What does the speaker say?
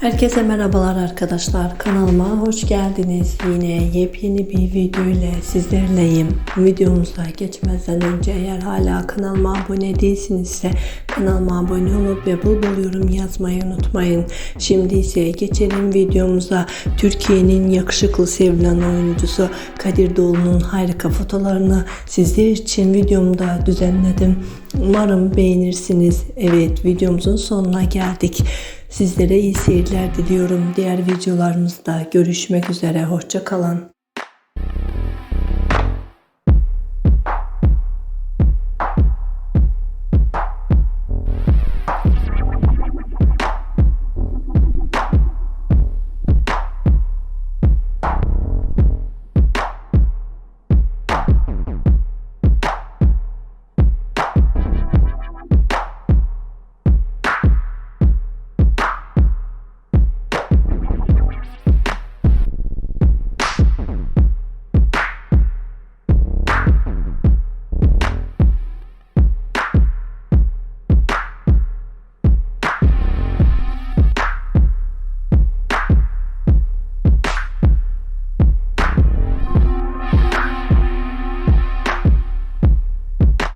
Herkese merhabalar arkadaşlar. Kanalıma hoş geldiniz. Yine yepyeni bir video ile sizlerleyim. Videomuza geçmeden önce eğer hala kanalıma abone değilsinizse kanalıma abone olup ve bul yorum yazmayı unutmayın. Şimdi ise geçelim videomuza. Türkiye'nin yakışıklı sevilen oyuncusu Kadir Doğulu'nun harika fotolarını sizler için videomda düzenledim. Umarım beğenirsiniz. Evet videomuzun sonuna geldik. Sizlere iyi seyirler diliyorum. Diğer videolarımızda görüşmek üzere. Hoşça kalın.